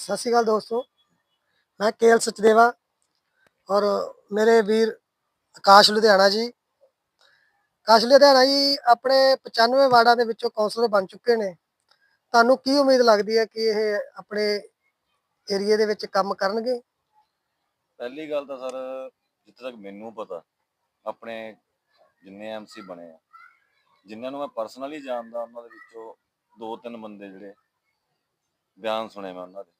ਸਤਿ ਸ਼੍ਰੀ ਅਕਾਲ ਦੋਸਤੋ। ਮੈਂ ਕੇਐਲ ਸਚਦੇਵਾ ਔਰ ਮੇਰੇ ਵੀਰ ਆਕਾਸ਼ ਲੁਧਿਆਣਾ ਜੀ। ਆਕਾਸ਼ ਲੁਧਿਆਣਾ ਜੀ, ਆਪਣੇ 95 ਵਾਰਡਾਂ ਦੇ ਵਿੱਚੋਂ ਕੌਂਸਲਰ ਬਣ ਚੁੱਕੇ ਨੇ। ਤੁਹਾਨੂੰ ਕੀ ਉਮੀਦ ਲੱਗਦੀ ਹੈ ਕਿ ਇਹ ਆਪਣੇ ਏਰੀਏ ਦੇ ਵਿੱਚ ਕੰਮ ਕਰਨਗੇ? ਪਹਿਲੀ ਗੱਲ ਤਾਂ ਸਰ, ਜਿੱਥੇ ਤੱਕ ਮੈਨੂੰ ਪਤਾ, ਆਪਣੇ ਜਿੰਨੇ ਐਮਸੀ ਬਣੇ ਆ, ਜਿਨ੍ਹਾਂ ਨੂੰ ਮੈਂ ਪਰਸਨਲੀ ਜਾਣਦਾ, ਉਹਨਾਂ ਦੇ ਵਿੱਚੋਂ ਦੋ ਤਿੰਨ ਬੰਦੇ ਜਿਹੜੇ ਬਿਆਨ ਸੁਣੇ ਮੈਂ ਉਹਨਾਂ ਦੇ।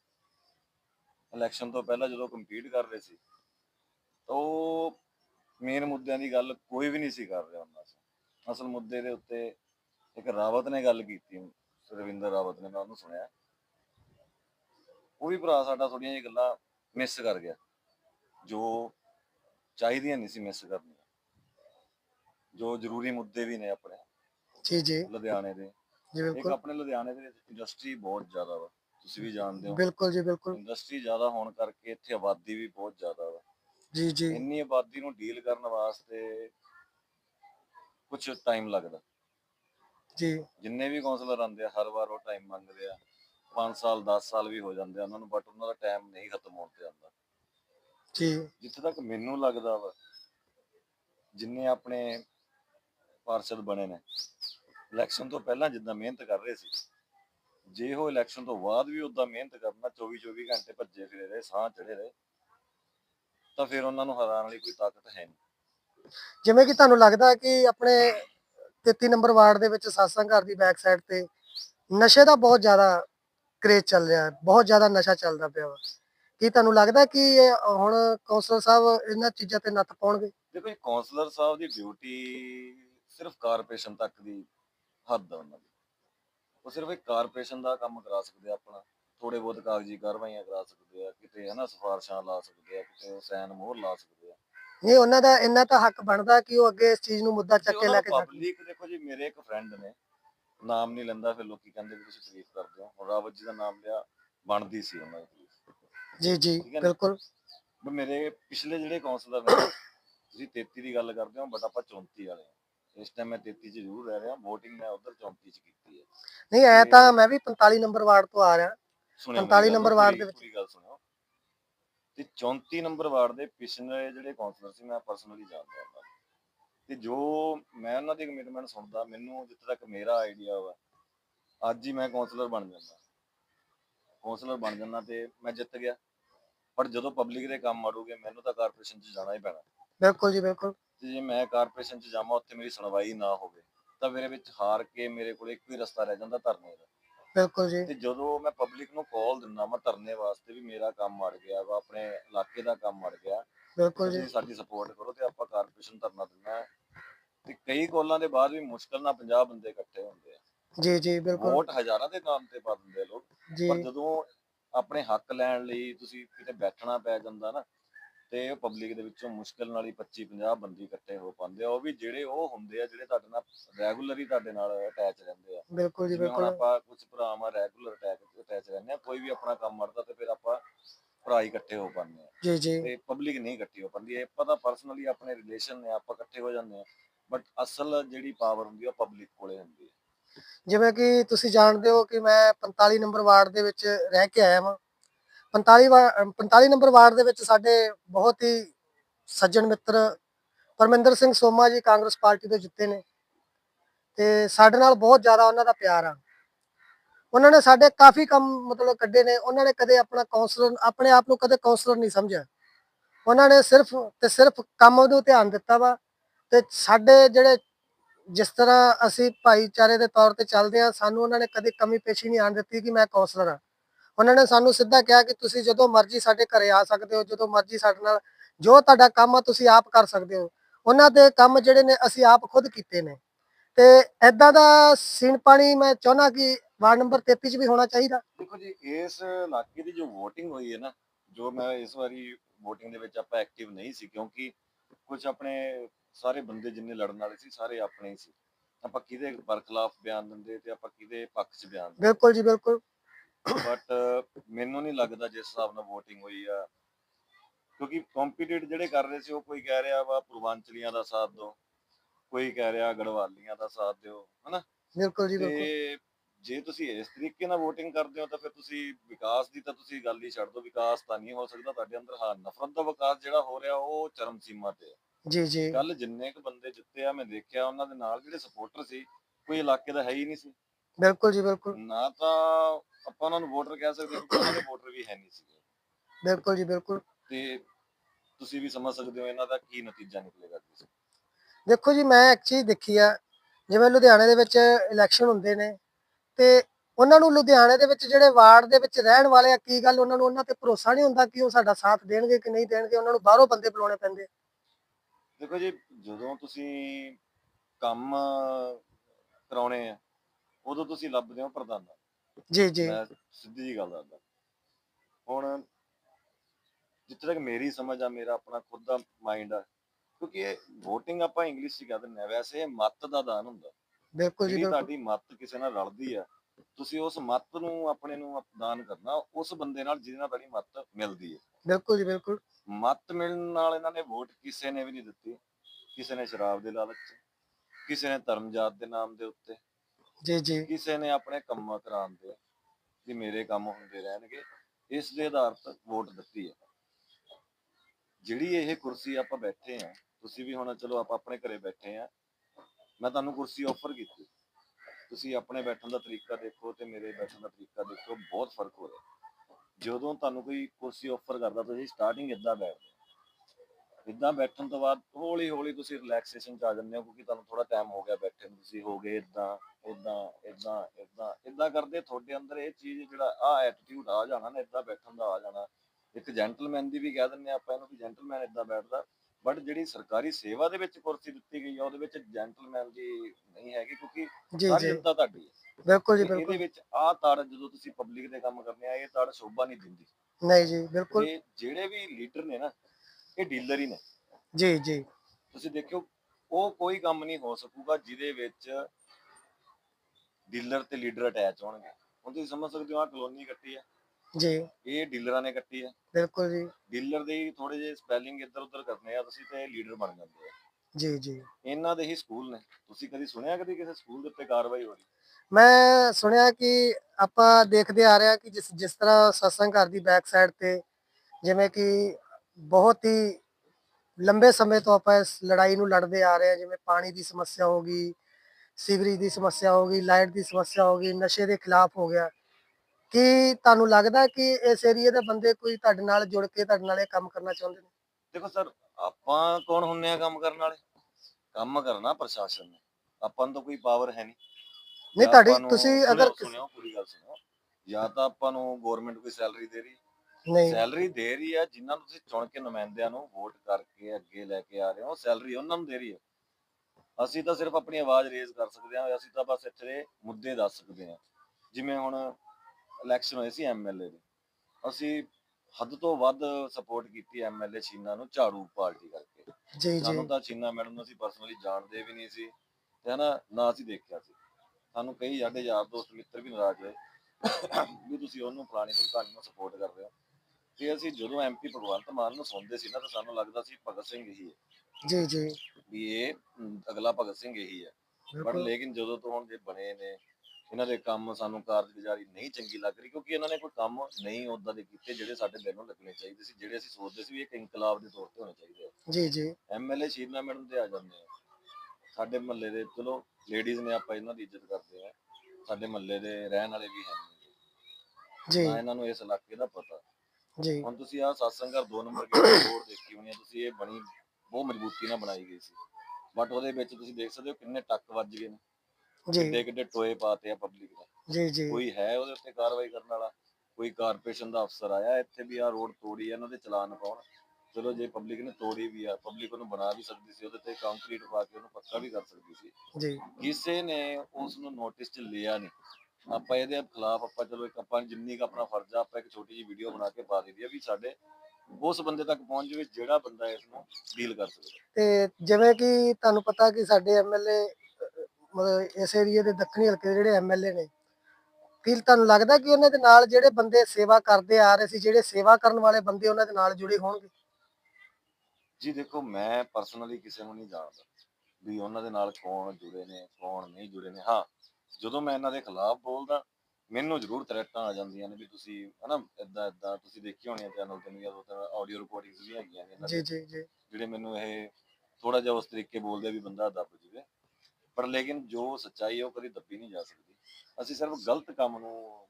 ਇਲੈਕਸ਼ਨ ਤੋਂ ਪਹਿਲਾਂ ਜਦੋਂ ਕੰਪੀਟ ਕਰ ਰਹੇ ਸੀ ਤਾਂ ਉਹ ਮੇਨ ਮੁੱਦਿਆਂ ਦੀ ਗੱਲ ਕੋਈ ਵੀ ਨਹੀਂ ਸੀ ਕਰ ਰਿਹਾ ਉਹਨਾਂ 'ਚ ਅਸਲ ਮੁੱਦੇ ਦੇ ਉੱਤੇ ਇੱਕ ਰਾਵਤ ਨੇ ਗੱਲ ਕੀਤੀ ਰਵਿੰਦਰ ਰਾਵਤ ਨੇ ਮੈਂ ਉਹਨੂੰ ਸੁਣਿਆ। ਉਹ ਵੀ ਭਰਾ ਸਾਡਾ ਥੋੜੀਆਂ ਜਿਹੀਆਂ ਗੱਲਾਂ ਮਿਸ ਕਰ ਗਿਆ ਜੋ ਚਾਹੀਦੀਆਂ ਨਹੀਂ ਸੀ ਮਿਸ ਕਰਨੀਆਂ। ਜੋ ਜ਼ਰੂਰੀ ਮੁੱਦੇ ਵੀ ਨੇ ਆਪਣੇ ਜੀ ਜੀ। ਲੁਧਿਆਣੇ ਦੇ। ਜੀ ਇੱਕ ਬਿਲਕੁਲ ਆਪਣੇ ਲੁਧਿਆਣੇ ਦੇ ਵਿੱਚ ਇੰਡਸਟਰੀ ਬਹੁਤ ਜ਼ਿਆਦਾ ਵਾ। ਤੁਸੀਂ ਵੀ ਜਾਣਦੇ ਹੋ। ਬਿਲਕੁਲ ਜੀ ਬਿਲਕੁਲ। ਇੰਡਸਟਰੀ ਜ਼ਿਆਦਾ ਹੋਣ ਕਰਕੇ ਇੱਥੇ ਆਬਾਦੀ ਵੀ ਬਹੁਤ ਜ਼ਿਆਦਾ ਵਾ। ਜੀ ਜੀ। ਇੰਨੀ ਆਬਾਦੀ ਨੂੰ ਡੀਲ ਕਰਨ ਵਾਸਤੇ ਕੁਝ ਟਾਈਮ ਲੱਗਦਾ। ਜੀ। ਜਿੰਨੇ ਵੀ ਕਾਉਂਸਲਰ ਆਉਂਦੇ ਆ ਹਰ ਵਾਰ ਉਹ ਟਾਈਮ ਮੰਗਦੇ ਆ। 5 ਸਾਲ 10 ਸਾਲ ਵੀ ਹੋ ਜਾਂਦੇ ਆ ਉਹਨਾਂ ਨੂੰ ਬਟ ਉਹਨਾਂ ਦਾ ਟਾਈਮ ਨਹੀਂ ਖਤਮ ਹੋਣ ਤੇ ਆਉਂਦਾ। ਜੀ। ਜਿੱਥੇ ਤੱਕ ਮੈਨੂੰ ਲੱਗਦਾ ਵਾ ਜਿੰਨੇ ਆਪਣੇ ਪਾਰਸ਼ਦ ਬਣੇ ਨੇ ਇਲੈਕਸ਼ਨ ਤੋਂ ਪਹਿਲਾਂ ਜਿੱਦਾਂ ਮਿਹਨਤ ਕਰ ਰਹੇ ਸੀ ਜੇ ਉਹ ਇਲੈਕਸ਼ਨ ਤੋਂ ਬਾਅਦ ਵੀ ਉਦਾਂ ਮਿਹਨਤ ਕਰਨਾ 24 24 ਘੰਟੇ ਭੱਜੇ ਫਿਰੇ ਰਹੇ ਸਾਹ ਚੜੇ ਰਹੇ ਤਾਂ ਫਿਰ ਉਹਨਾਂ ਨੂੰ ਹਰਾਉਣ ਵਾਲੀ ਕੋਈ ਤਾਕਤ ਹੈ ਨਹੀਂ। ਜਿਵੇਂ ਕਿ ਤੁਹਾਨੂੰ ਲੱਗਦਾ ਕਿ ਆਪਣੇ 33 ਨੰਬਰ ਵਾਰਡ ਦੇ ਵਿੱਚ ਸਾਸਾਂ ਘਰ ਦੀ ਬੈਕ ਸਾਈਡ ਤੇ ਨਸ਼ੇ ਦਾ ਬਹੁਤ ਜ਼ਿਆਦਾ ਕਰੇਜ਼ ਚੱਲ ਰਿਹਾ ਹੈ ਬਹੁਤ ਜ਼ਿਆਦਾ ਨਸ਼ਾ ਚੱਲਦਾ ਪਿਆ ਵਾ। ਕੀ ਤੁਹਾਨੂੰ ਲੱਗਦਾ ਕਿ ਇਹ ਹੁਣ ਕੌਂਸਲਰ ਸਾਹਿਬ ਇਹਨਾਂ ਚੀਜ਼ਾਂ ਤੇ ਨੱਥ ਪਾਉਣਗੇ? ਦੇਖੋ ਜੀ ਕਾਉਂਸਲਰ ਸਾਹਿਬ ਦੀ ਡਿਊਟੀ ਸਿਰਫ ਕਾਰਪੋਰੇਸ਼ਨ ਤੱਕ ਦੀ ਹੱਦ ਆ ਉਹਨਾਂ ਦੀ। ਉਹ ਸਿਰਫ ਇੱਕ ਕਾਰਪੋਰੇਸ਼ਨ ਦਾ ਕੰਮ ਕਰਾ ਸਕਦੇ ਆ ਆਪਣਾ ਥੋੜੇ ਬਹੁਤ ਕਾਗਜ਼ੀ ਕਾਰਵਾਈਆਂ ਕਰਾ ਸਕਦੇ ਆ ਕਿਤੇ ਹਨਾ ਸਿਫਾਰਸ਼ਾਂ ਲਾ ਸਕਦੇ ਆ ਕਿਤੇ ਉਹ ਸੈਨ ਮੋਹਰ ਲਾ ਸਕਦੇ ਆ। ਨਹੀਂ ਉਹਨਾਂ ਦਾ ਇੰਨਾ ਤਾਂ ਹੱਕ ਬਣਦਾ ਕਿ ਉਹ ਅੱਗੇ ਇਸ ਚੀਜ਼ ਨੂੰ ਮੁੱਦਾ ਚੱਕ ਕੇ ਲੈ ਕੇ ਜਾਣ। ਪਬਲਿਕ ਦੇਖੋ ਜੀ ਮੇਰੇ ਇੱਕ ਫਰੈਂਡ ਨੇ ਨਾਮ ਨਹੀਂ ਲੈਂਦਾ ਫਿਰ ਲੋਕੀ ਕਹਿੰਦੇ ਵੀ ਤੁਸੀਂ ਤਾਰੀਫ ਕਰਦੇ ਹੋ। ਰਾਵਤ ਜੀ ਦਾ ਨਾਮ ਲਿਆ ਬਣਦੀ ਸੀ ਉਹਨਾਂ ਦੀ ਜੀ ਜੀ? ਬਿਲਕੁਲ। ਮੇਰੇ ਪਿਛਲੇ ਜਿਹੜੇ ਕਾਉਂਸਲਰ ਨੇ ਤੁਸੀਂ 33 ਦੀ ਗੱਲ ਕਰਦੇ ਹੋ ਬਟ ਆਪਾਂ 34 ਵਾਲੇ ਹਾਂ। ਇਸ ਟਾਈਮ ਮੈਂ 33 ਚ ਜ਼ਰੂਰ ਰਹਿ ਰਿਹਾ VOTING ਮੈਂ ਉਧਰ 34 ਚ ਕੀਤੀ ਹੈ। ਨਹੀਂ ਐ ਤਾਂ ਮੈਂ ਵੀ 45 ਨੰਬਰ ਵਾਰਡ ਤੋਂ ਆ ਰਿਹਾ। ਸੁਣਿਓ 45 ਮੇਰੀ ਗੱਲ, ਨੰਬਰ ਵਾਰਡ ਦੇ ਪੂਰੀ ਗੱਲ ਸੁਣਿਓ। ਤੇ 34 ਨੰਬਰ ਵਾਰਡ ਦੇ ਪਿਛਲੇ ਜਿਹੜੇ ਕਾਉਂਸਲਰ ਸੀ ਮੈਂ ਪਰਸਨਲੀ ਜਾਣਦਾ ਨੂੰ ਤੇ ਜੋ ਮੈਂ ਉਹਨਾਂ ਦੀ ਕਮਿਟਮੈਂਟ ਸੁਣਦਾ ਮੈਨੂੰ ਜਿੱਥੇ ਤੱਕ ਮੇਰਾ ਆਈਡੀਆ ਵਾ ਅੱਜ ਹੀ ਮੈਂ ਕਾਉਂਸਲਰ ਬਣ ਜਾਂਦਾ। ਕਾਉਂਸਲਰ ਬਣ ਜਾਂਦਾ ਤੇ ਮੈਂ ਜਿੱਤ ਗਿਆ। ਪਰ ਜਦੋਂ ਪਬਲਿਕ ਦੇ ਕੰਮ ਆੜੂਗੇ ਮੈਨੂੰ ਤਾਂ ਕਾਰਪੋਰੇਸ਼ਨ 'ਚ ਜਾਣਾ ਹੀ ਪੈਣਾ। ਬਿਲਕੁਲ ਜੀ ਬਿਲਕੁਲ। ਤੇ ਜੇ ਮੈਂ ਕਾਰਪੋਰੇਸ਼ਨ 'ਚ ਜਾਵਾਂ ਉੱਥੇ ਮੇਰੀ ਸੁਣਵਾਈ ਨਾ ਹੋਵੇ ਤਾਂ ਮੇਰੇ ਵਿੱਚ ਹਾਰ ਕੇ ਮੇਰੇ ਕੋਲ ਇੱਕ ਹੀ ਰਸਤਾ ਰਹਿ ਜਾਂਦਾ ਧਰਨੇ ਦਾ। ਬਿਲਕੁਲ ਜੀ। ਤੇ ਜਦੋਂ ਮੈਂ ਪਬਲਿਕ ਨੂੰ ਕਾਲ ਦਿੰਦਾ ਮੈਂ ਧਰਨੇ ਵਾਸਤੇ ਵੀ ਮੇਰਾ ਕੰਮ ਅੜ ਗਿਆ ਵਾ ਆਪਣੇ ਇਲਾਕੇ ਦਾ ਕੰਮ ਅੜ ਗਿਆ ਬਿਲਕੁਲ ਜੀ। ਤੁਸੀਂ ਸਾਡੀ ਸਪੋਰਟ ਕਰੋ ਤੇ ਆਪਾਂ ਕਾਰਪੋਰੇਸ਼ਨ ਧਰਨਾ ਦਿੰਦਾ ਹੈ। ਤੇ ਕਈ ਕਾਲਾਂ ਦੇ ਬਾਅਦ ਵੀ ਮੁਸ਼ਕਲ ਨਾਲ 50 ਬੰਦੇ ਇਕੱਠੇ ਹੁੰਦੇ ਆ। ਜੀ ਜੀ ਬਿਲਕੁਲ। ਵੋਟ ਹਜ਼ਾਰਾਂ ਦੇ ਨਾਮ ਤੇ ਪਾ ਦਿੰਦੇ ਲੋਕ। ਪਰ ਜਦੋਂ ਆਪਣੇ ਹੱਕ ਲੈਣ ਲਈ ਤੁਸੀਂ ਕਿਤੇ ਬੈਠਣਾ ਪੈ ਜਾਂਦਾ ਨਾ ਤੇ ਪਬਲਿਕ ਦੇ ਵਿੱਚੋਂ ਮੁਸ਼ਕਲ ਨਾਲ ਹੀ 25 50 ਬੰਦੇ ਇਕੱਠੇ ਹੋ ਪਾਉਂਦੇ ਆ। ਉਹ ਵੀ ਜਿਹੜੇ ਉਹ ਹੁੰਦੇ ਆ ਜਿਹੜੇ ਤੁਹਾਡੇ ਨਾਲ ਰੈਗੂਲਰੀ ਤੁਹਾਡੇ ਨਾਲ ਅਟੈਚ ਰਹਿੰਦੇ ਆ। ਬਿਲਕੁਲ ਜੀ ਬਿਲਕੁਲ। ਆਪਾਂ ਕੁਝ ਭਰਾ ਮਾ ਰੈਗੂਲਰ ਅਟੈਚ ਅਟੈਚ ਰਹਿੰਦੇ ਆ ਕੋਈ ਵੀ ਆਪਣਾ ਕੰਮ ਅੜਦਾ ਤੇ ਫਿਰ ਆਪਾਂ ਭਰਾ ਇਕੱਠੇ ਹੋ ਪਾਉਂਦੇ ਆ। ਜੀ ਜੀ। ਤੇ ਪਬਲਿਕ ਨਹੀਂ ਇਕੱਠੀ ਹੋ ਪਾਉਂਦੀ। ਇਹ ਪਤਾ ਪਰਸਨਲੀ ਆਪਣੇ ਰਿਲੇਸ਼ਨ ਨੇ ਆਪਾਂ ਇਕੱਠੇ ਹੋ ਜਾਂਦੇ ਆ। ਬਟ ਅਸਲ ਜਿਹੜੀ ਪਾਵਰ ਹੁੰਦੀ ਆ ਪਬਲਿਕ ਕੋਲੇ ਹੁੰਦੀ ਹੈ ਜਿਵੇਂ ਕਿ ਤੁਸੀਂ ਜਾਣਦੇ ਹੋ ਕਿ ਮੈਂ 45 ਨੰਬਰ ਵਾਰਡ ਦੇ ਵਿੱਚ ਰਹਿ ਕੇ ਆਇਆ ਹਾਂ 45 ਵਾ- 45 ਨੰਬਰ ਵਾਰਡ ਦੇ ਵਿੱਚ ਸਾਡੇ ਬਹੁਤ ਹੀ ਸੱਜਣ ਮਿੱਤਰ ਪਰਮਿੰਦਰ ਸਿੰਘ ਸੋਮਾ ਜੀ ਕਾਂਗਰਸ ਪਾਰਟੀ ਦੇ ਜਿੱਤੇ ਨੇ ਤੇ ਸਾਡੇ ਨਾਲ ਬਹੁਤ ਜ਼ਿਆਦਾ ਉਹਨਾਂ ਦਾ ਪਿਆਰ ਆ। ਉਹਨਾਂ ਨੇ ਸਾਡੇ ਕਾਫੀ ਕੰਮ ਮਤਲਬ ਕੱਢੇ ਨੇ, ਉਹਨਾਂ ਨੇ ਕਦੇ ਆਪਣਾ ਕਾਉਂਸਲਰ ਆਪਣੇ ਆਪ ਨੂੰ ਕਦੇ ਕਾਉਂਸਲਰ ਨਹੀਂ ਸਮਝਿਆ। ਉਹਨਾਂ ਨੇ ਸਿਰਫ ਤੇ ਸਿਰਫ ਕੰਮ ਨੂੰ ਧਿਆਨ ਦਿੱਤਾ ਵਾ ਤੇ ਸਾਡੇ ਜਿਹੜੇ ਜਿਸ ਤਰ੍ਹਾਂ ਅਸੀਂ ਭਾਈਚਾਰੇ ਦੇ ਤੌਰ ਤੇ ਚੱਲਦੇ ਆ ਸਾਨੂੰ ਉਹਨਾਂ ਨੇ ਕਦੇ ਕਮੀ ਪੇਸ਼ੀ ਨਹੀਂ ਆਣ ਦਿੱਤੀ ਕਿ ਮੈਂ ਕਾਉਂਸਲਰ ਆ ਉਹਨਾਂ ਨੇ ਸਾਨੂੰ ਸਿੱਧਾ ਕਿਹਾ ਕਿ ਤੁਸੀਂ ਜਦੋਂ ਮਰਜ਼ੀ ਸਾਡੇ ਘਰੇ ਆ ਸਕਦੇ ਹੋ ਜਦੋਂ ਮਰਜ਼ੀ ਸਾਡੇ ਨਾਲ ਜੋ ਤੁਹਾਡਾ ਕੰਮ ਆ ਤੁਸੀਂ ਆਪ ਕਰ ਸਕਦੇ ਹੋ। ਉਹਨਾਂ ਦੇ ਕੰਮ ਜਿਹੜੇ ਨੇ ਅਸੀਂ ਆਪ ਖੁਦ ਕੀਤੇ ਨੇ। ਤੇ ਐਦਾਂ ਦਾ ਸੀਨ ਪਾਣੀ ਮੈਂ ਚਾਹੁੰਦਾ ਕਿ ਵਾਰਡ ਨੰਬਰ 33 ਚ ਵੀ ਹੋਣਾ ਚਾਹੀਦਾ। ਦੇਖੋ ਜੀ ਇਸ ਇਲਾਕੇ ਦੀ ਜੋ VOTING ਹੋਈ ਹੈ ਨਾ ਜੋ ਮੈਂ ਇਸ ਵਾਰੀ VOTING ਦੇ ਵਿੱਚ ਆਪਾਂ ਐਕਟਿਵ ਨਹੀਂ ਸੀ ਕਿਉਂਕਿ ਕੁਝ ਆਪਣੇ ਸਾਰੇ ਬੰਦੇ ਜਿੰਨੇ ਲੜਨ ਵਾਲੇ ਸੀ ਸਾਰੇ ਆਪਣੇ ਸੀ। ਆਪਾਂ ਕਿਹਦੇ ਬਰਖਲਾਫ ਬਿਆਨ ਦਿੰਦੇ ਤੇ ਆਪਾਂ ਕਿਹਦੇ ਪੱਖ 'ਚ ਬਿਆਨ ਦਿੰਦੇ? ਬਿਲਕੁਲ ਜੀ ਬਿਲਕੁਲ। ਬਟ ਮੈਨੂੰ ਨਹੀਂ ਲੱਗਦਾ ਜਿਸ ਹਿਸਾਬ ਨਾਲ VOTING ਹੋਈ ਆ। ਕਿਉਂਕਿ ਕੰਪੀਟੀਟ ਜਿਹੜੇ ਕਰ ਰਹੇ ਸੀ ਉਹ ਕੋਈ ਕਹਿ ਰਿਹਾ ਵਾ ਪੂਰਵਾਂਚਲੀਆਂ ਦਾ ਸਾਥ ਦਿਓ। ਕੋਈ ਕਹਿ ਰਿਹਾ ਗੜਵਾਲੀਆਂ ਦਾ ਸਾਥ ਦਿਓ ਹਨਾ? ਬਿਲਕੁਲ ਜੀ ਬਿਲਕੁਲ। ਜੇ ਤੁਸੀਂ ਇਸ ਤਰੀਕੇ ਨਾਲ VOTING ਕਰਦੇ ਹੋ ਤਾਂ ਫਿਰ ਤੁਸੀਂ ਵਿਕਾਸ ਦੀ ਤਾਂ ਤੁਸੀਂ ਗੱਲ ਹੀ ਛੱਡ ਦਿਓ। ਵਿਕਾਸ ਤਾਂ ਨਹੀਂ ਹੋ ਸਕਦਾ ਤੁਹਾਡੇ ਅੰਦਰ ਹਾਂ ਨਫ਼ਰਤ ਦਾ ਵਿਕਾਸ ਜਿਹੜਾ ਹੋ ਰਿਹਾ ਉਹ ਚਰਮ ਸੀਮਾ ਤੇ ਹੈ ਜੀ ਜੀ। ਕੱਲ ਜਿੰਨੇ ਕੁ ਬੰਦੇ ਜਿੱਤੇ ਆ ਮੈਂ ਦੇਖਿਆ ਉਹਨਾਂ ਦੇ ਨਾਲ ਜਿਹੜੇ ਸਪੋਰਟਰ ਸੀ ਕੋਈ ਇਲਾਕੇ ਦਾ ਹੈ ਹੀ ਨਹੀਂ ਸੀ। ਬਿਲਕੁਲ ਜੀ ਬਿਲਕੁਲ। ਨਾ ਤਾਂ ਆਪਾਂ ਉਹਨਾਂ ਨੂੰ ਵੋਟਰ ਕਹਿ ਸਕਦੇ ਹਾਂ ਕਿਉਂਕਿ ਉਹਨਾਂ ਦੇ ਵੋਟਰ ਵੀ ਹੈ ਨਹੀਂ ਸੀ ਬਿਲਕੁਲ ਜੀ ਬਿਲਕੁਲ। ਤੇ ਤੁਸੀਂ ਵੀ ਸਮਝ ਸਕਦੇ ਹੋ ਇਹਨਾਂ ਦਾ ਕੀ ਨਤੀਜਾ ਨਿਕਲੇਗਾ ਜੀ। ਦੇਖੋ ਜੀ ਮੈਂ ਇੱਕ ਚੀਜ਼ ਦੇਖੀ ਆ ਜਿਵੇਂ ਲੁਧਿਆਣੇ ਦੇ ਵਿੱਚ ਇਲੈਕਸ਼ਨ ਹੁੰਦੇ ਨੇ ਤੇ ਉਹਨਾਂ ਨੂੰ ਲੁਧਿਆਣੇ ਦੇ ਵਿੱਚ ਜਿਹੜੇ ਵਾਰਡ ਦੇ ਵਿੱਚ ਰਹਿਣ ਵਾਲੇ ਆ ਕੀ ਗੱਲ ਉਹਨਾਂ ਨੂੰ ਉਹਨਾਂ ਤੇ ਭਰੋਸਾ ਨਹੀਂ ਹੁੰਦਾ ਕਿ ਉਹ ਸਾਡਾ ਸਾਥ ਦੇਣਗੇ ਕਿ ਨਹੀਂ ਦੇਣਗੇ? ਉਹਨਾਂ ਨੂੰ ਬਾਹਰੋਂ ਬੰਦੇ ਬੁਲਾਉਣੇ ਪੈਂਦੇ। ਦੇਖੋ ਜੀ ਜਦੋਂ ਤੁਸੀਂ ਕੰਮ ਕਰਾਉਣੇ ਆ ਉਦੋਂ ਤੁਸੀਂ ਲੱਭਦੇ ਹੋ ਪ੍ਰਧਾਨਾਂ ਜੀ ਜੀ। ਮੈਂ ਸਿੱਧੀ ਜੀ ਗੱਲ ਦੱਸਦਾ। ਹੁਣ ਜਿੱਥੇ ਤੱਕ ਮੇਰੀ ਸਮਝ ਆ ਮੇਰਾ ਆਪਣਾ ਖੁਦ ਦਾ ਮਾਈਂਡ ਆ ਕਿਉਂਕਿ ਇਹ VOTING ਆਪਾਂ ਇੰਗਲਿਸ਼ 'ਚ ਕਹਿ ਦਿੰਦੇ ਆ ਵੈਸੇ ਇਹ ਮਤ ਦਾ ਦਾਨ ਹੁੰਦਾ। ਬਿਲਕੁਲ ਜੀ ਜਿਹੜੀ ਬਿਲਕੁਲ। ਤੁਹਾਡੀ ਮਤ ਕਿਸੇ ਨਾਲ ਰਲਦੀ ਆ ਤੁਸੀਂ ਉਸ ਮਤ ਨੂੰ ਆਪਣੇ ਨੂੰ ਦਾਨ ਕਰਨਾ ਉਸ ਬੰਦੇ ਨਾਲ ਜਿਹਦੇ ਨਾਲ ਤੁਹਾਡੀ ਮਤ ਮਿਲਦੀ ਹੈ ਬਿਲਕੁਲ ਜੀ ਬਿਲਕੁਲ। ਮਤ ਮਿਲਣ ਨਾਲ ਇਹਨਾਂ ਨੇ ਵੋਟ ਕਿਸੇ ਨੇ ਵੀ ਨਹੀਂ ਦਿੱਤੀ। ਕਿਸੇ ਨੇ ਸ਼ਰਾਬ ਦੇ ਲਾਲਚ 'ਚ ਕਿਸੇ ਨੇ ਧਰਮ ਜਾਤ ਦੇ ਨਾਮ ਦੇ ਉੱਤੇ। ਜੀ ਜੀ। ਕਿਸੇ ਨੇ ਆਪਣੇ ਕੰਮਾਂ ਕਰਾਉਣ ਦੇ ਕਿ ਮੇਰੇ ਕੰਮ ਹੁੰਦੇ ਰਹਿਣਗੇ, ਇਸ ਦੇ ਆਧਾਰ ਤੇ ਵੋਟ ਦਿੱਤੀ ਹੈ। ਜਿਹੜੀ ਇਹ ਕੁਰਸੀ ਆਪਾਂ ਬੈਠੇ ਆ ਤੁਸੀਂ ਵੀ ਹੁਣ ਚਲੋ ਆਪਾਂ ਆਪਣੇ ਘਰੇ ਬੈਠੇ ਆ ਮੈਂ ਤੁਹਾਨੂੰ ਕੁਰਸੀ ਆਫਰ ਕੀਤੀ। ਤੁਸੀਂ ਆਪਣੇ ਬੈਠਣ ਦਾ ਤਰੀਕਾ ਦੇਖੋ ਤੇ ਮੇਰੇ ਬੈਠਣ ਦਾ ਤਰੀਕਾ ਦੇਖੋ, ਬਹੁਤ ਫ਼ਰਕ ਹੋ ਰਿਹਾ। ਜਦੋਂ ਤੁਹਾਨੂੰ ਕੋਈ ਕੁਰਸੀ ਆਫਰ ਕਰਦਾ, ਤੁਸੀਂ ਸਟਾਰਟਿੰਗ ਇਦਾਂ ਬੈਠਦੇ ਇਦਾਂ ਬੈਠਣ ਤੋਂ ਬਾਅਦ ਹੌਲੀ ਹੌਲੀ ਤੁਸੀਂ ਰਿਲੈਕਸੇਸ਼ਨ ਚ ਆ ਜਾਂਦੇ ਹੋ ਕਿਉਂਕਿ ਤੁਹਾਨੂੰ ਥੋੜਾ ਟਾਈਮ ਹੋ ਗਿਆ ਬੈਠੇ ਨੂੰ ਤੁਸੀਂ ਹੋ ਗਏ ਇਦਾਂ ਇਦਾਂ ਇਦਾਂ ਇਦਾਂ ਇਦਾਂ ਕਰਦੇ ਤੁਹਾਡੇ ਅੰਦਰ ਇਹ ਚੀਜ਼ ਜਿਹੜਾ ਆ ਐਟੀਟਿਊਡ ਆ ਜਾਣਾ ਨਾ ਇਦਾਂ ਬੈਠਣ ਦਾ ਆ ਜਾਣਾ। ਇੱਕ ਜੈਂਟਲਮੈਨ ਦੀ ਵੀ ਕਹਿ ਦਿੰਦੇ ਆਪਾਂ ਇਹਨੂੰ ਵੀ ਜੈਂਟਲਮੈਨ ਇਦਾਂ ਬੈਠਦਾ ਬਟ ਜਿਹੜੀ ਸਰਕਾਰੀ ਸੇਵਾ ਦੇ ਵਿੱਚ ਕੁਰਸੀ ਦਿੱਤੀ ਗਈ ਆ ਉਹਦੇ ਵਿੱਚ ਜੈਂਟਲਮੈਨ ਦੀ ਨਹੀਂ ਹੈਗੀ ਕਿਉਂਕਿ ਸਾਰੀ ਜਨਤਾ ਤੁਹਾਡੀ ਹੈ। ਬਿਲਕੁਲ ਜੀ ਤੇ ਇਹਦੇ ਬਿਲਕੁਲ। ਵਿੱਚ ਆ ਤੜ ਜਦੋਂ ਤੁਸੀਂ ਪਬਲਿਕ ਦੇ ਕੰਮ ਕਰਨੇ ਆ ਇਹ ਤੜ ਸ਼ੋਭਾ ਨਹੀਂ ਦਿੰਦੀ। ਨਹੀਂ ਜੀ ਬਿਲਕੁਲ। ਜਿਹੜੇ ਵੀ ਲੀਡਰ ਨੇ ਨਾ ਇਹ ਡੀਲਰ ਹੀ ਨੇ। ਜੀ ਜੀ। ਤੁਸੀਂ ਦੇਖਿਓ ਉਹ ਕੋਈ ਕੰਮ ਨਹੀਂ ਹੋ ਸਕੂਗਾ ਜਿਹਦੇ ਵਿੱਚ ਡੀਲਰ ਤੇ ਲੀਡਰ ਅਟੈਚ ਹੋਣਗੇ। ਹੁਣ ਤੁਸੀਂ ਸਮਝ ਸਕਦੇ ਹੋ ਆ ਕਲੋਨੀ ਕੱਟੀ ਹੈ ਜੀ। ਇਹ ਡੀਲਰਾਂ ਨੇ ਕੱਟੀ ਹੈ ਬਿਲਕੁਲ ਜੀ। ਡੀਲਰ ਦੇ ਥੋੜੇ ਜਿਹੇ ਸਪੈਲਿੰਗ ਇੱਧਰ ਉੱਧਰ ਕਰਨੇ ਆ ਤੁਸੀਂ ਤੇ ਲੀਡਰ ਬਣ ਜਾਂਦੇ ਆ। ਜੀ ਜੀ। ਇਹਨਾਂ ਦੇ ਹੀ ਸਕੂਲ ਨੇ। ਤੁਸੀਂ ਕਦੀ ਸੁਣਿਆ ਕਦੀ ਕਿਸੇ ਸਕੂਲ ਦੇ ਉੱਤੇ ਕਾਰਵਾਈ ਹੋ ਰਹੀ? ਮੈਂ ਸੁਣਿਆ ਕਿ ਆਪਾਂ ਦੇਖਦੇ ਆ ਰਹੇ ਕਿ ਜਿਸ ਜਿਸ ਤਰ੍ਹਾਂ ਸਤਸੰਗ ਘਰ ਦੀ ਬੈਕ ਸਾਈਡ ਤੇ ਜਿਵੇਂ ਕਿ ਬਹੁਤ ਹੀ ਲੰਬੇ ਸਮੇਂ ਤੋਂ ਆਪਾਂ ਇਸ ਲੜਾਈ ਨੂੰ ਲੜਦੇ ਆ ਰਹੇ ਹਾਂ ਜਿਵੇਂ ਪਾਣੀ ਦੀ ਸਮੱਸਿਆ ਹੋ ਗਈ ਸੀਵਰੇਜ ਦੀ ਸਮੱਸਿਆ ਹੋ ਗਈ ਲਾਈਟ ਦੀ ਸਮੱਸਿਆ ਹੋ ਗਈ ਨਸ਼ੇ ਦੇ ਖਿਲਾਫ ਹੋ ਗਿਆ। ਕੀ ਤੁਹਾਨੂੰ ਲੱਗਦਾ ਕਿ ਇਸ ਏਰੀਏ ਦੇ ਬੰਦੇ ਕੋਈ ਤੁਹਾਡੇ ਨਾਲ ਜੁੜ ਕੇ ਤੁਹਾਡੇ ਨਾਲ ਇਹ ਕੰਮ ਕਰਨਾ ਚਾਹੁੰਦੇ ਨੇ? ਦੇਖੋ ਸਰ ਆਪਾਂ ਕੌਣ ਹੁੰਨੇ ਆ ਕੰਮ ਕਰਨ ਵਾਲੇ? ਕੰਮ ਕਰਨਾ ਪ੍ਰਸ਼ਾਸਨ ਨੇ। ਆਪਾਂ ਨੂੰ ਤਾਂ ਕੋਈ ਪਾਵਰ ਹੈ ਨਹੀਂ। ਨਹੀਂ ਤੁਹਾਡੀ ਤੁਸੀਂ ਅਗਰ ਸੁਣਿਓ ਪੂਰੀ ਗੱਲ ਸੁਣਿਓ ਜਾਂ ਤਾਂ ਆਪਾਂ ਨੂੰ ਗਵਰਨਮੈਂਟ ਕੋਈ ਸੈਲਰੀ ਦੇ ਰਹੀ ਨਹੀਂ। ਸੈਲਰੀ ਦੇ ਰਹੀ ਆ ਜਿਨ੍ਹਾਂ ਨੂੰ ਤੁਸੀਂ ਚੁਣ ਕੇ ਨੁਮਾਇੰਦਿਆਂ ਨੂੰ ਵੋਟ ਕਰਕੇ ਅੱਗੇ ਲੈ ਕੇ ਆ ਰਹੇ ਹੋ ਸੈਲਰੀ ਉਹਨਾਂ ਨੂੰ ਦੇ ਰਹੀ ਹੈ ਅਸੀਂ ਤਾਂ ਸਿਰਫ ਆਪਣੀ ਆਵਾਜ਼ ਰੇਜ਼ ਕਰ ਸਕਦੇ ਹਾਂ ਅਸੀਂ ਤਾਂ ਬਸ ਇੱਥੇ ਮੁੱਦੇ ਦੱਸ ਸਕਦੇ ਹਾਂ। ਜਿਵੇਂ ਹੁਣ ਇਲੈਕਸ਼ਨ ਹੋਏ ਸੀ ਐਮਐਲਏ ਦੇ ਅਸੀਂ ਹੱਦ ਤੋਂ ਵੱਧ ਸਪੋਰਟ ਕੀਤੀ ਐਮਐਲਏ ਚੀਨਾ ਨੂੰ ਝਾੜੂ ਪਾਰਟੀ ਕਰਕੇ। ਜੀ ਜੀ। ਸਾਨੂੰ ਤਾਂ ਚੀਨਾ ਮੈਡਮ ਨੂੰ ਅਸੀਂ ਪਰਸਨਲੀ ਜਾਣਦੇ ਵੀ ਨਹੀਂ ਸੀ ਤੇ ਹਨਾ ਨਾ ਅਸੀਂ ਦੇਖਿਆ ਸੀ। ਸਾਨੂੰ ਕਈ ਸਾਡੇ ਯਾਰ ਦੋਸਤ ਮਿੱਤਰ ਵੀ ਨਾਰਾਜ਼ ਹੋਏ। ਵੀ ਤੁਸੀਂ ਉਹਨੂੰ ਫਲਾਣੀ ਸੰਤਾਨੀ ਨੂੰ ਸਪੋਰਟ ਕਰ ਰਹੇ ਹੋ। ਤੇ ਅਸੀਂ ਜਦੋਂ ਐਮਪੀ ਭਗਵੰਤ ਮਾਨ ਨੂੰ ਸੁਣਦੇ ਸੀ ਨਾ ਤਾਂ ਸਾਨੂੰ ਲੱਗਦਾ ਸੀ ਭਗਤ ਸਿੰਘ ਹੀ ਹੈ। ਜੀ ਜੀ। ਵੀ ਇਹ ਅਮ, ਅਗਲਾ ਭਗਤ ਸਿੰਘ ਹੀ। ਹੈ ਬਿਲਕੁਲ। ਲੇਕਿਨ ਜਦੋਂ ਤੋਂ ਹੁਣ ਜੇ ਬਣੇ ਨੇ ਇਹਨਾਂ ਦੇ ਕੰਮ ਸਾਨੂੰ ਕਾਰਜਗੁਜ਼ਾਰੀ ਨਹੀਂ ਚੰਗੀ ਲੱਗ ਰਹੀ ਕਿਉਂਕਿ ਇਹਨਾਂ ਨੇ ਕੋਈ ਕੰਮ ਨਹੀਂ ਉਦਾਂ ਦੇ ਕੀਤੇ ਜਿਹੜੇ ਸਾਡੇ ਦਿਲ ਨੂੰ ਲੱਗਣੇ ਚਾਹੀਦੇ ਸੀ ਜਿਹੜੇ ਅਸੀਂ ਸੋਚਦੇ ਸੀ ਵੀ ਇੱਕ ਇਨਕਲਾਬ ਦੇ ਤੌਰ ਤੇ ਹੋਣੇ ਚਾਹੀਦੇ ਆ। ਜੀ ਜੀ। ਐਮਐਲਏ ਸ਼ੀਨਾ ਮੈਡਮ ਤੇ ਆ ਜਾਂਦੇ ਆ। ਸਾਡੇ ਮਹੱਲੇ ਦੇ ਚਲੋ ਲੇਡੀਜ਼ ਨੇ ਆਪਾਂ ਇਹਨਾਂ ਦੀ ਇੱਜ਼ਤ ਕਰਦੇ ਆ। ਸਾਡੇ ਮਹੱਲੇ ਦੇ ਰਹਿਣ ਵਾਲੇ ਵੀ ਹਨ ਜੀ। ਨਾ ਇਹਨਾਂ ਨੂੰ ਇਸ ਇਲਾਕੇ ਦਾ ਪਤਾ। ਜੀ। ਹੁਣ ਤੁਸੀਂ ਆ satsang ਘਰ 2 ਨੰਬਰ ਗੇਟ ਰੋਡ ਦੇਖੀ ਹੋਣੀ ਆ? ਤੁਸੀਂ ਇਹ ਬਣੀ ਬਹੁਤ ਮਜ਼ਬੂਤੀ ਨਾਲ ਬਣਾਈ ਗਈ ਸੀ। ਬਟ ਉਹਦੇ ਵਿੱਚ ਤੁਸੀਂ ਦੇਖ ਸਕਦੇ ਹੋ ਕਿੰਨੇ ਟੱਕ ਵੱਜ ਗਏ ਨੇ। ਜੀ। ਕਿੱਡੇ ਕਿੱਡੇ ਟੋਏ ਪਾਤੇ ਆ ਪਬਲਿਕ ਨੇ। ਜੀ ਜੀ। ਕੋਈ ਹੈ ਉਹਦੇ ਉੱਤੇ ਕਾਰਵਾਈ ਕਰਨ ਵਾਲਾ? ਕੋਈ ਕਾਰਪੋਰੇਸ਼ਨ ਦਾ ਅਫਸਰ ਆਇਆ ਇੱਥੇ ਵੀ ਆ ਰੋਡ ਤੋੜੀ ਆ ਇਹਨਾਂ ਦੇ ਚਲਾਨ ਪਾਉਣ। ਚਲੋ ਜੇ ਪਬਲਿਕ ਨੇ ਤੋੜੀ ਵੀ ਆ ਪਬਲਿਕ ਉਹਨੂੰ ਬਣਾ ਵੀ ਸਕਦੀ ਸੀ ਉਹਦੇ ਤੇ ਕੰਕਰੀਟ ਪਾ ਕੇ ਉਹਨੂੰ ਪੱਕਾ ਵੀ ਕਰ ਸਕਦੀ ਸੀ। ਜੀ। ਕਿਸੇ ਨੇ ਉਸ ਨੂੰ ਨੋਟਿਸ 'ਚ ਲਿਆ ਨਹੀਂ। ਆਪਾਂ ਇਹਦੇ ਖਿਲਾਫ ਆਪਾਂ ਚਲੋ ਇੱਕ ਆਪਾਂ ਜਿੰਨੀ ਕ ਆਪਣਾ ਫਰਜ਼ ਆ ਆਪਾਂ ਇੱਕ ਛੋਟੀ ਜਿਹੀ ਵੀਡੀਓ ਬਣਾ ਕੇ ਪਾ ਦਿੱਤੀ ਆ ਵੀ ਸਾਡੇ ਉਸ ਬੰਦੇ ਤੱਕ ਪਹੁੰਚ ਜਾਵੇ ਜਿਹੜਾ ਬੰਦਾ ਇਸ ਨੂੰ ਡੀਲ ਕਰ ਸਕਦਾ। ਤੇ ਜਿਵੇਂ ਕਿ ਤੁਹਾਨੂੰ ਪਤਾ ਕਿ ਸਾਡੇ ਐਮਐਲਏ ਮਤਲਬ ਇਸ ਏਰੀਏ ਦੇ ਦੱਖਣੀ ਹਲਕੇ ਦੇ ਜਿਹੜੇ ਐਮਐਲਏ ਨੇ ਕੀ ਤੁਹਾਨੂੰ ਲੱਗਦਾ ਕਿ ਉਹਨਾਂ ਦੇ ਨਾਲ ਜਿਹੜੇ ਬੰਦੇ ਸੇਵਾ ਕਰਦੇ ਆ ਰਹੇ ਸੀ ਜਿਹੜੇ ਸੇਵਾ ਕਰਨ ਵਾਲੇ ਬੰਦੇ ਉਹਨਾਂ ਦੇ ਨਾਲ ਜੁੜੇ ਹੋਣਗੇ? ਜੀ ਦੇਖੋ ਮੈਂ ਪਰਸਨਲੀ ਕਿਸੇ ਨੂੰ ਨਹੀਂ ਜਾਣਦਾ ਵੀ ਉਹਨਾਂ ਦੇ ਨਾਲ ਕੌਣ ਜੁੜੇ ਨੇ ਕੌਣ ਨਹੀਂ ਜੁੜੇ ਨੇ। ਹਾਂ ਜਦੋਂ ਮੈਂ ਇਹਨਾਂ ਦੇ ਖਿਲਾਫ ਬੋਲਦਾ ਮੈਨੂੰ ਜ਼ਰੂਰ ਥ੍ਰੈਟਾਂ ਆ ਜਾਂਦੀਆਂ ਨੇ ਵੀ ਤੁਸੀਂ ਹਨਾ ਇਦਾਂ ਇਦਾਂ ਤੁਸੀਂ ਦੇਖੀ ਹੋਣੀ ਚੈਨਲ ਤੇ ਉਦੋਂ ਤਾਂ ਆਡੀਓ ਰਿਕਾਰਡਿੰਗਸ ਵੀ ਹੈਗੀਆਂ ਨੇ ਜੀ ਜੀ ਜੀ। ਜਿਹੜੇ ਮੈਨੂੰ ਇਹ ਥੋੜਾ ਜਿਹਾ ਉਸ ਤਰੀਕੇ ਬੋਲਦੇ ਵੀ ਬੰਦਾ ਦੱਬ ਜਵੇ। ਪਰ ਲੇਕਿਨ ਜੋ ਸੱਚਾਈ ਹੈ ਉਹ ਕਦੀ ਦੱਬੀ ਨਹੀਂ ਜਾ ਸਕਦੀ। ਅਸੀਂ ਸਿਰਫ ਗਲਤ ਕੰਮ ਨੂੰ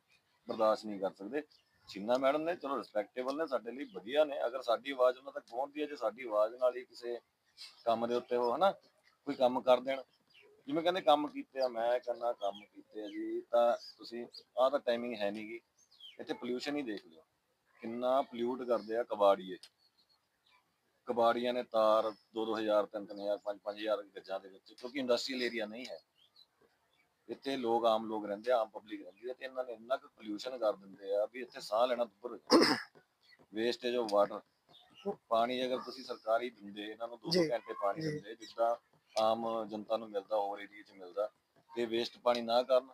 ਬਰਦਾਸ਼ਤ ਨਹੀਂ ਕਰ ਸਕਦੇ। ਛਿੰਨਾ ਮੈਡਮ ਨੇ ਚਲੋ ਰਿਸਪੈਕਟੇਬਲ ਨੇ ਸਾਡੇ ਲਈ ਵਧੀਆ ਨੇ। ਅਗਰ ਸਾਡੀ ਆਵਾਜ਼ ਉਹਨਾਂ ਤੱਕ ਪਹੁੰਚਦੀ ਹੈ ਜੇ ਸਾਡੀ ਆਵਾਜ਼ ਨਾਲ ਹੀ ਕਿਸੇ ਕੰਮ ਦੇ ਉੱਤੇ ਉਹ ਹਨਾ ਕੋਈ ਕੰਮ ਕਰ ਦੇਣ ਜਿਵੇਂ ਕਹਿੰਦੇ ਕੰਮ ਕੀਤੇ ਆ ਮੈਂ ਕਰਨਾ ਕੰਮ ਕੀਤੇ ਆ ਜੀ ਤਾਂ ਤੁਸੀਂ ਆਹ ਤਾਂ ਟਾਈਮਿੰਗ ਹੈ ਨਹੀਂਗੀ ਇੱਥੇ ਪੋਲਿਊਸ਼ਨ ਹੀ ਦੇਖ ਲਿਓ। ਕਿੰਨਾ ਪੋਲਿਊਟ ਕਰਦੇ ਆ ਕਬਾੜੀਏ। ਕਬਾੜੀਆਂ ਨੇ ਤਾਰ 2-2000 3-3000 5-5000 ਗੱਜਾਂ ਦੇ ਵਿੱਚ ਕਿਉਂਕਿ ਇੰਡਸਟਰੀਅਲ ਏਰੀਆ ਨਹੀਂ ਹੈ। ਇੱਥੇ ਲੋਕ ਆਮ ਲੋਕ ਰਹਿੰਦੇ ਆ ਆਮ ਪਬਲਿਕ ਰਹਿੰਦੀ ਹੈ ਤੇ ਇਹਨਾਂ ਨੇ ਇੰਨਾ ਕੁ ਪੋਲਿਊਸ਼ਨ ਕਰ ਦਿੰਦੇ ਆ ਵੀ ਇੱਥੇ ਸਾਹ ਲੈਣਾ ਦੁੱਭਰ ਵੇਸਟੇਜ ਆਫ ਵਾਟਰ ਪਾਣੀ ਅਗਰ ਤੁਸੀਂ ਸਰਕਾਰੀ ਦਿੰਦੇ ਇਹਨਾਂ ਨੂੰ 2 ਜੀ, ਘੰਟੇ ਪਾਣੀ। ਦਿੰਦੇ ਜਿੱਦਾਂ ਆਮ ਜਨਤਾ ਨੂੰ ਮਿਲਦਾ ਹੋਰ ਏਰੀਆ 'ਚ ਮਿਲਦਾ ਤੇ ਵੇਸਟ ਪਾਣੀ ਨਾ ਕਰਨ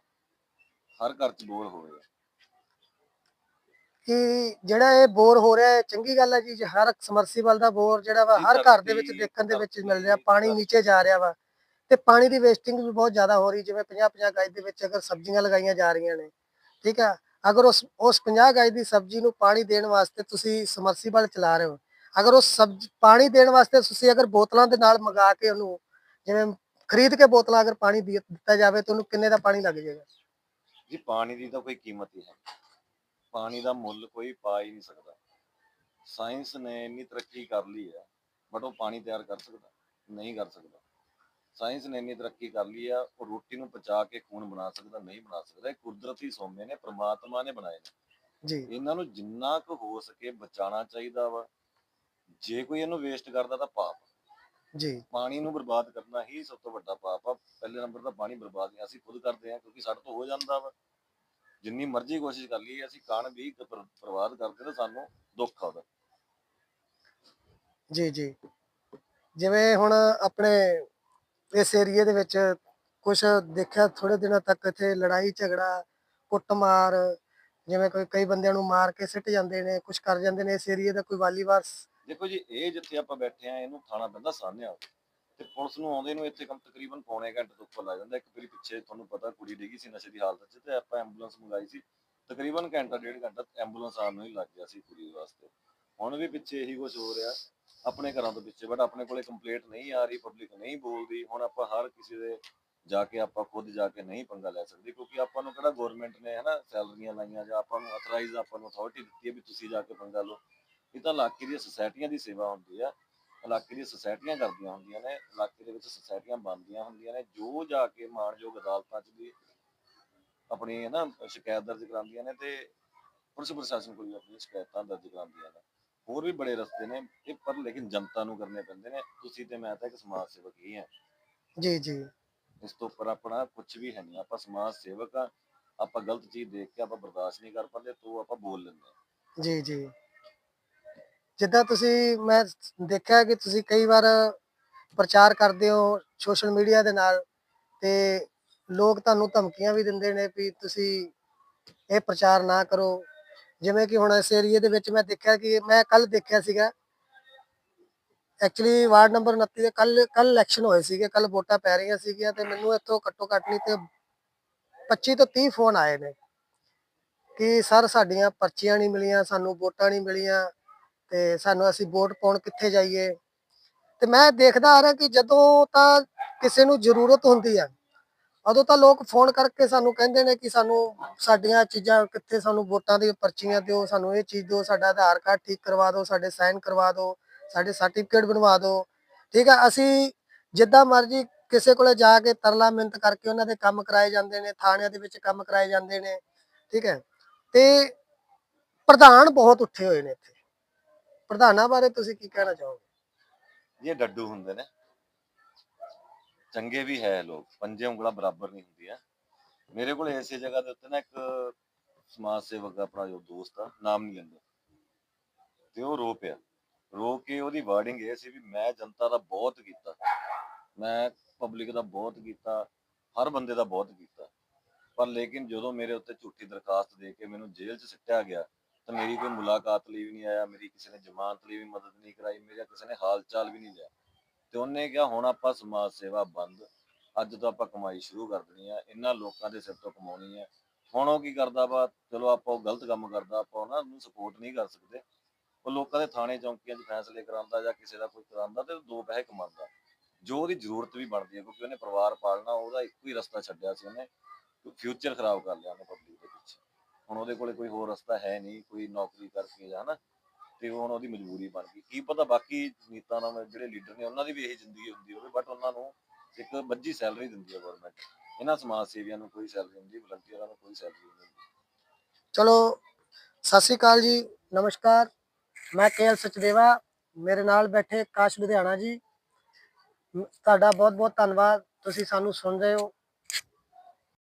ਹਰ ਘਰ 'ਚ ਬੋਰ ਹੋਵੇ ਕਿ ਜਿਹੜਾ ਇਹ ਬੋਰ ਹੋ ਰਿਹਾ ਹੈ ਚੰਗੀ ਗੱਲ ਹੈ ਜੀ ਹਰ ਸਮਰਸੀਬਲ ਦਾ ਬੋਰ ਜਿਹੜਾ ਵਾ ਹਰ ਘਰ ਦੇ ਵਿੱਚ ਦੇਖਣ ਦੇ ਵਿੱਚ ਮਿਲ ਰਿਹਾ ਪਾਣੀ ਨੀਚੇ ਜਾ ਰਿਹਾ ਵਾ। ਤੇ ਪਾਣੀ ਦੀ ਵੇਸਟਿੰਗ ਵੀ ਬਹੁਤ ਜ਼ਿਆਦਾ ਹੋ ਰਹੀ ਜਿਵੇਂ 50 50 ਗਜ ਦੇ ਵਿੱਚ ਅਗਰ ਸਬਜ਼ੀਆਂ ਲਗਾਈਆਂ ਜਾ ਰਹੀਆਂ ਨੇ ਠੀਕ ਆ? ਅਗਰ ਉਸ ਉਸ 50 ਗਜ ਦੀ ਸਬਜ਼ੀ ਨੂੰ ਪਾਣੀ ਦੇਣ ਵਾਸਤੇ ਤੁਸੀਂ ਸਮਰਸੀਬਲ ਚਲਾ ਰਹੇ ਹੋ। ਅਗਰ ਉਸ ਸਬਜ਼ੀ ਪਾਣੀ ਦੇਣ ਵਾਸਤੇ ਤੁਸੀਂ ਅਗਰ ਬੋਤਲਾਂ ਦੇ ਨਾਲ ਮੰਗਾ ਕੇ ਉਹਨੂੰ ਜਿਵੇਂ ਖਰੀਦ ਕੇ ਬੋਤਲਾਂ ਅਗਰ ਪਾਣੀ ਦੇ- ਦਿੱਤਾ ਜਾਵੇ ਤਾਂ ਉਹਨੂੰ ਕਿੰਨੇ ਦਾ ਪਾਣੀ ਲੱਗ ਜਾਏਗਾ? ਜੀ ਪਾਣੀ ਦੀ ਤਾਂ ਕੋਈ ਕੀਮਤ ਹੀ ਹੈ ਪਾਣੀ ਦਾ ਮੁੱਲ ਕੋਈ ਪਾ ਹੀ ਨਹੀਂ ਸਕਦਾ। ਸਾਇੰਸ ਨੇ ਇੰਨੀ ਤਰੱਕੀ ਕਰ ਲਈ ਹੈ ਬਟ ਉਹ ਪਾਣੀ ਤਿਆਰ ਕਰ ਸਕਦਾ ਨਹੀਂ ਕਰ ਸਕਦਾ। ਸਾਇੰਸ ਨੇ ਇੰਨੀ ਤਰੱਕੀ ਕਰ ਲਈ ਆ ਉਹ ਰੋਟੀ ਨੂੰ ਪਚਾ ਕੇ ਖੂਨ ਬਣਾ ਸਕਦਾ ਨਹੀਂ ਬਣਾ ਸਕਦਾ। ਇਹ ਕੁਦਰਤੀ ਸੋਮੇ ਨੇ ਪ੍ਰਮਾਤਮਾ ਨੇ ਬਣਾਏ ਨੇ। ਜੀ। ਇਹਨਾਂ ਨੂੰ ਜਿੰਨਾ ਕੁ ਹੋ ਸਕੇ ਬਚਾਉਣਾ ਚਾਹੀਦਾ ਵਾ। ਜੇ ਕੋਈ ਇਹਨੂੰ ਵੇਸਟ ਕਰਦਾ ਤਾਂ ਪਾਪ। ਜੀ। ਪਾਣੀ ਨੂੰ ਬਰਬਾਦ ਕਰਨਾ ਹੀ ਸਭ ਤੋਂ ਵੱਡਾ ਪਾਪ ਆ। ਪਹਿਲੇ ਨੰਬਰ ਤਾਂ ਪਾਣੀ ਬਰਬਾਦ ਨਹੀਂ ਅਸੀਂ ਖੁਦ ਕਰਦੇ ਹਾਂ ਕਿਉਂਕਿ ਸਾਡੇ ਤੋਂ ਹੋ ਜਾਂਦਾ ਵਾ। ਜਿੰਨੀ ਮਰਜ਼ੀ ਕੋਸ਼ਿਸ਼ ਕਰ ਲਈਏ ਅਸੀਂ ਕਣ ਵੀ ਬਰਬਾਦ ਕਰਦੇ ਤਾਂ ਸਾਨੂੰ ਦੁੱਖ ਆ ਉਹਦਾ। ਜੀ ਜੀ। ਜਿਵੇਂ ਹੁਣ ਆਪਣੇ ਇਸ ਏਰੀਏ ਦੇ ਵਿੱਚ ਕੁਝ ਦੇਖਿਆ ਥੋੜੇ ਦਿਨਾਂ ਤੱਕ ਇੱਥੇ ਲੜਾਈ ਝਗੜਾ ਕੁੱਟਮਾਰ ਜਿਵੇਂ ਕੋਈ ਕਈ ਬੰਦਿਆਂ ਨੂੰ ਮਾਰ ਕੇ ਸਿੱਟ ਜਾਂਦੇ ਨੇ ਕੁਝ ਕਰ ਜਾਂਦੇ ਨੇ ਇਸ ਏਰੀਏ ਦਾ ਕੋਈ ਵਾਲੀਵਾਰ ਦੇਖੋ ਜੀ, ਇਹ ਜਿੱਥੇ ਆਪਾਂ ਬੈਠੇ ਆ ਇਹਨੂੰ ਥਾਣਾ ਪੈਂਦਾ ਸਾਹਨਿਆ ਤੇ ਪੁਲਿਸ ਨੂੰ ਆਉਂਦੇ ਨੂੰ ਇੱਥੇ ਕਮ ਤਕਰੀਬਨ ਪੌਣੇ ਘੰਟੇ ਤੋਂ ਉੱਪਰ ਲੱਗ ਜਾਂਦਾ। ਇੱਕ ਵਾਰੀ ਪਿੱਛੇ ਤੁਹਾਨੂੰ ਪਤਾ ਕੁੜੀ ਡਿੱਗੀ ਸੀ, ਨਸ਼ੇ ਦੀ ਹਾਲਤ 'ਚ, ਤੇ ਆਪਾਂ ਐਂਬੂਲੈਂਸ ਮੰਗਾਈ ਸੀ। ਤਕਰੀਬਨ ਘੰਟਾ, ਡੇਢ ਘੰਟਾ ਐਂਬੂਲੈਂਸ ਆਉਣ ਨੂੰ ਹੀ ਲੱਗ ਗਿਆ ਸੀ ਕੁੜੀ ਵਾਸਤੇ। ਹੁਣ ਵੀ ਪਿੱਛੇ ਇਹੀ ਕੁਝ ਹੋ ਰਿਹਾ। ਆਪਣੇ ਘਰਾਂ ਤੋਂ ਪਿੱਛੇ ਬਟ ਆਪਣੇ ਕੋਲੇ ਕੰਪਲੇਂਟ ਨਹੀਂ ਆ ਰਹੀ ਪਬਲਿਕ ਨਹੀਂ ਬੋਲਦੀ। ਹੁਣ ਆਪਾਂ ਹਰ ਕਿਸੇ ਦੇ ਜਾ ਕੇ, ਆਪਾਂ ਖੁਦ ਜਾ ਕੇ ਨਹੀਂ ਪੰਗਾ ਲੈ ਸਕਦੇ, ਕਿਉਂਕਿ ਆਪਾਂ ਨੂੰ ਕਿਹੜਾ ਗਵਰਨਮੈਂਟ ਨੇ ਹਨਾ, ਸੈਲਰੀਆਂ ਲਾਈਆਂ ਜਾਂ ਆਪਾਂ ਨੂੰ ਅਥਰਾਈਜ਼ ਆਪਾਂ ਨੂੰ ਅਥਾਰਟੀ ਦਿੱਤੀ ਹੈ ਵੀ ਤੁਸੀਂ ਜਾ ਕੇ ਪੰਗਾ ਲਓ। ਇਹ ਤਾਂ ਇਲਾਕੇ ਦੀਆਂ ਸੁਸਾਇਟੀਆਂ ਦੀ ਸੇਵਾ ਹੁੰਦੀ ਆ। ਇਲਾਕੇ ਦੀਆਂ ਸੁਸਾਇਟੀਆਂ ਕਰਦੀਆਂ ਹੁੰਦੀਆਂ ਨੇ ਇਲਾਕੇ ਦੇ ਵਿੱਚ ਸੁਸਾਇਟੀਆਂ ਬਣਦੀਆਂ ਹੁੰਦੀਆਂ ਨੇ ਜੋ ਜਾ ਕੇ ਮਾਣਯੋਗ ਅਦਾਲਤਾਂ 'ਚ ਵੀ ਆਪਣੀ ਹੈ ਨਾ ਸ਼ਿਕਾਇਤ ਦਰਜ ਕਰਾਉਂਦੀਆਂ ਨੇ ਤੇ ਪੁਲਿਸ ਪ੍ਰਸ਼ਾਸਨ ਕੋਲ ਵੀ ਆਪਣੀਆਂ ਸ਼ਿਕਾਇਤਾਂ ਦਰਜ ਕਰਾਉਂਦੀਆਂ ਨੇ। ਹੋਰ ਵੀ ਬੜੇ ਰਸਤੇ ਨੇ ਇਹ ਪਰ ਲੇਕਿਨ ਜਨਤਾ ਨੂੰ ਕਰਨੇ ਪੈਂਦੇ ਨੇ। ਤੁਸੀਂ ਤੇ ਮੈਂ ਤਾਂ ਇੱਕ ਸਮਾਜ ਸੇਵਕ ਹੀ ਹਾਂ। ਜੀ ਜੀ। ਇਸ ਤੋਂ ਉੱਪਰ ਆਪਣਾ ਕੁਝ ਵੀ ਹੈ ਨਹੀਂ। ਆਪਾਂ ਸਮਾਜ ਸੇਵਕ ਆ ਆਪਾਂ ਗਲਤ ਚੀਜ਼ ਦੇਖ ਕੇ ਆਪਾਂ ਬਰਦਾਸ਼ਤ ਨਹੀਂ ਕਰ ਪਾਉਂਦੇ ਤੋਂ ਆਪਾਂ ਬੋਲ ਲੈਂਦੇ ਜੀ ਜੀ। ਜਿੱਦਾਂ ਤੁਸੀਂ, ਮੈਂ ਦੇਖਿਆ ਕਿ ਤੁਸੀਂ ਕਈ ਵਾਰ ਪ੍ਰਚਾਰ ਕਰਦੇ ਹੋ ਸੋਸ਼ਲ ਮੀਡੀਆ ਦੇ ਨਾਲ ਤੇ ਲੋਕ ਤੁਹਾਨੂੰ ਧਮਕੀਆਂ ਵੀ ਦਿੰਦੇ ਨੇ ਵੀ ਤੁਸੀਂ ਇਹ ਪ੍ਰਚਾਰ ਨਾ ਕਰੋ। ਜਿਵੇਂ ਕਿ ਹੁਣ ਇਸ ਏਰੀਏ ਦੇ ਵਿੱਚ ਮੈਂ ਦੇਖਿਆ ਕਿ ਮੈਂ ਕੱਲ ਦੇਖਿਆ ਸੀਗਾ ਐਕਚੁਅਲੀ ਵਾਰਡ ਨੰਬਰ 29 ਦੇ ਕੱਲ ਕੱਲ ਇਲੈਕਸ਼ਨ ਹੋਏ ਸੀਗੇ ਕੱਲ ਵੋਟਾਂ ਪੈ ਰਹੀਆਂ ਸੀਗੀਆਂ ਤੇ ਮੈਨੂੰ ਇੱਥੋਂ ਘੱਟੋ ਘੱਟ ਨਹੀਂ ਤੇ 25 ਤੋਂ 30 ਫੋਨ ਆਏ ਨੇ ਕਿ ਸਰ ਸਾਡੀਆਂ ਪਰਚੀਆਂ ਨਹੀਂ ਮਿਲੀਆਂ, ਸਾਨੂੰ ਵੋਟਾਂ ਨਹੀਂ ਮਿਲੀਆਂ ਤੇ ਸਾਨੂੰ ਅਸੀਂ ਵੋਟ ਪਾਉਣ ਕਿੱਥੇ ਜਾਈਏ? ਤੇ ਮੈਂ ਦੇਖਦਾ ਆ ਰਿਹਾ ਕਿ ਜਦੋਂ ਤਾਂ ਕਿਸੇ ਨੂੰ ਜ਼ਰੂਰਤ ਹੁੰਦੀ ਹੈ ਉਦੋਂ ਤਾਂ ਲੋਕ ਫੋਨ ਕਰਕੇ ਸਾਨੂੰ ਕਹਿੰਦੇ ਨੇ ਕਿ ਸਾਨੂੰ ਸਾਡੀਆਂ ਚੀਜ਼ਾਂ ਕਿੱਥੇ ਸਾਨੂੰ ਵੋਟਾਂ ਦੀ ਪਰਚੀਆਂ ਦਿਓ, ਸਾਨੂੰ ਇਹ ਚੀਜ਼ ਦਿਓ, ਸਾਡਾ ਆਧਾਰ ਕਾਰਡ ਠੀਕ ਕਰਵਾ ਦਿਓ, ਸਾਡੇ ਸਾਈਨ ਕਰਵਾ ਦਿਓ, ਸਾਡੇ ਸਰਟੀਫਿਕੇਟ ਬਣਵਾ ਦਿਓ। ਠੀਕ ਹੈ ਅਸੀਂ ਜਿੱਦਾਂ ਮਰਜ਼ੀ ਕਿਸੇ ਕੋਲੇ ਜਾ ਕੇ ਤਰਲਾ ਮਿੰਤ ਕਰਕੇ ਉਹਨਾਂ ਦੇ ਕੰਮ ਕਰਾਏ ਜਾਂਦੇ ਨੇ, ਥਾਣਿਆਂ ਦੇ ਵਿੱਚ ਕੰਮ ਕਰਾਏ ਜਾਂਦੇ ਨੇ। ਠੀਕ ਹੈ, ਤੇ ਪ੍ਰਧਾਨ ਬਹੁਤ ਉੱਠੇ ਹੋਏ ਨੇ ਇੱਥੇ। ਪ੍ਰਧਾਨਾਂ ਬਾਰੇ ਤੁਸੀਂ ਕੀ ਕਹਿਣਾ ਚਾਹੋਗੇ? ਇਹ ਡੱਡੂ ਹੁੰਦੇ ਨੇ। ਚੰਗੇ ਵੀ ਹੈ ਲੋਕ, ਪੰਜੇ ਉਂਗਲਾਂ ਬਰਾਬਰ ਨਹੀਂ ਹੁੰਦੀਆਂ। ਮੇਰੇ ਕੋਲ ਇਸੇ ਜਗ੍ਹਾ ਦੇ ਉੱਤੇ ਨਾ ਇੱਕ ਸਮਾਜ ਸੇਵਕ ਆਪਣਾ ਜੋ ਦੋਸਤ ਆ, ਨਾਮ ਨਹੀਂ ਲੈਂਦਾ। ਤੇ ਉਹ ਰੋ ਪਿਆ। ਰੋ ਕੇ ਉਹਦੀ ਵਾਰਡਿੰਗ ਇਹ ਸੀ ਵੀ ਮੈਂ ਜਨਤਾ ਦਾ ਬਹੁਤ ਕੀਤਾ। ਮੈਂ ਪਬਲਿਕ ਦਾ ਬਹੁਤ ਕੀਤਾ। ਹਰ ਬੰਦੇ ਦਾ ਬਹੁਤ ਕੀਤਾ। ਪਰ ਲੇਕਿਨ ਜਦੋਂ ਮੇਰੇ ਉੱਤੇ ਝੂਠੀ ਦਰਖਾਸਤ ਦੇ ਕੇ ਮੈਨੂੰ ਜੇਲ੍ਹ 'ਚ ਸਿੱਟਿਆ ਗਿਆ ਤਾਂ ਮੇਰੀ ਕੋਈ ਮੁਲਾਕਾਤ ਲਈ ਵੀ ਨਹੀਂ ਆਇਆ, ਮੇਰੀ ਕਿਸੇ ਨੇ ਜ਼ਮਾਨਤ ਲਈ ਵੀ ਮਦਦ ਨਹੀਂ ਕਰਾਈ, ਮੇਰਾ ਕਿਸੇ ਨੇ ਹਾਲ ਚਾਲ ਵੀ ਨਹੀਂ ਲਿਆ। ਤੇ ਉਹਨੇ ਕਿਹਾ, ਹੁਣ ਆਪਾਂ ਸਮਾਜ ਸੇਵਾ ਬੰਦ, ਅੱਜ ਤੋਂ ਆਪਾਂ ਕਮਾਈ ਸ਼ੁਰੂ ਕਰ ਦੇਣੀ ਆ, ਇਹਨਾਂ ਲੋਕਾਂ ਦੇ ਸਿਰ ਤੋਂ ਕਮਾਉਣੀ ਆ। ਹੁਣ ਉਹ ਕੀ ਕਰਦਾ ਵਾ? ਚਲੋ ਆਪਾਂ ਉਹ ਗਲਤ ਕੰਮ ਕਰਦਾ, ਆਪਾਂ ਉਹਨਾਂ ਨੂੰ ਸਪੋਰਟ ਨਹੀਂ ਕਰ ਸਕਦੇ। ਉਹ ਲੋਕਾਂ ਦੇ ਥਾਣੇ ਚੌਂਕੀਆਂ 'ਚ ਫੈਸਲੇ ਕਰਾਉਂਦਾ ਜਾਂ ਕਿਸੇ ਦਾ ਕੋਈ ਕਰਾਉਂਦਾ ਤੇ ਦੋ ਪੈਸੇ ਕਮਾਉਂਦਾ। ਜੋ ਉਹਦੀ ਜ਼ਰੂਰਤ ਵੀ ਬਣਦੀ ਹੈ ਕਿਉਂਕਿ ਉਹਨੇ ਪਰਿਵਾਰ ਪਾਲਣਾ, ਉਹਦਾ ਇੱਕੋ ਹੀ ਰਸਤਾ ਛੱਡਿਆ ਸੀ ਉਹਨੇ ਫਿਊਚਰ ਖਰਾਬ ਕਰ ਲਿਆ ਉਹਨੇ। ਹੁਣ ਉਹਦੇ ਕੋਲੇ ਕੋਈ ਹੋਰ ਰਸਤਾ ਹੈ ਨਹੀਂ, ਕੋਈ ਨੌਕਰੀ ਕਰਕੇ ਜਾਂ ਹਨਾ ਤੇ ਹੁਣ ਉਹਦੀ ਮਜਬੂਰੀ ਬਣ ਗਈ। ਕੀ ਪਤਾ ਬਾਕੀ ਨੀਤਾਂ ਨਾਲ ਜਿਹੜੇ ਲੀਡਰ ਨੇ, ਉਹਨਾਂ ਦੀ ਵੀ ਇਹੀ ਜ਼ਿੰਦਗੀ ਹੁੰਦੀ ਹੋਵੇ ਬਟ ਉਹਨਾਂ ਨੂੰ ਇੱਕ ਵੱਜੀ ਸੈਲਰੀ ਦਿੰਦੀ ਹੈ ਗਵਰਨਮੈਂਟ ਇਹਨਾਂ ਸਮਾਜ ਸੇਵੀਆਂ ਨੂੰ ਕੋਈ ਸੈਲਰੀ ਹੁੰਦੀ ਵਲੰਟੀਅਰਾਂ ਨੂੰ ਕੋਈ ਸੈਲਰੀ ਨਹੀਂ ਚਲੋ, ਸਤਿ ਸ੍ਰੀ ਅਕਾਲ ਜੀ, ਨਮਸਕਾਰ। ਮੈਂ ਕੇਐਲ ਸਚਦੇਵਾ, ਮੇਰੇ ਨਾਲ ਬੈਠੇ ਕਾਸ਼ ਲੁਧਿਆਣਾ ਜੀ। ਤੁਹਾਡਾ ਬਹੁਤ ਬਹੁਤ ਧੰਨਵਾਦ, ਤੁਸੀਂ ਸਾਨੂੰ ਸੁਣ ਰਹੇ ਹੋ।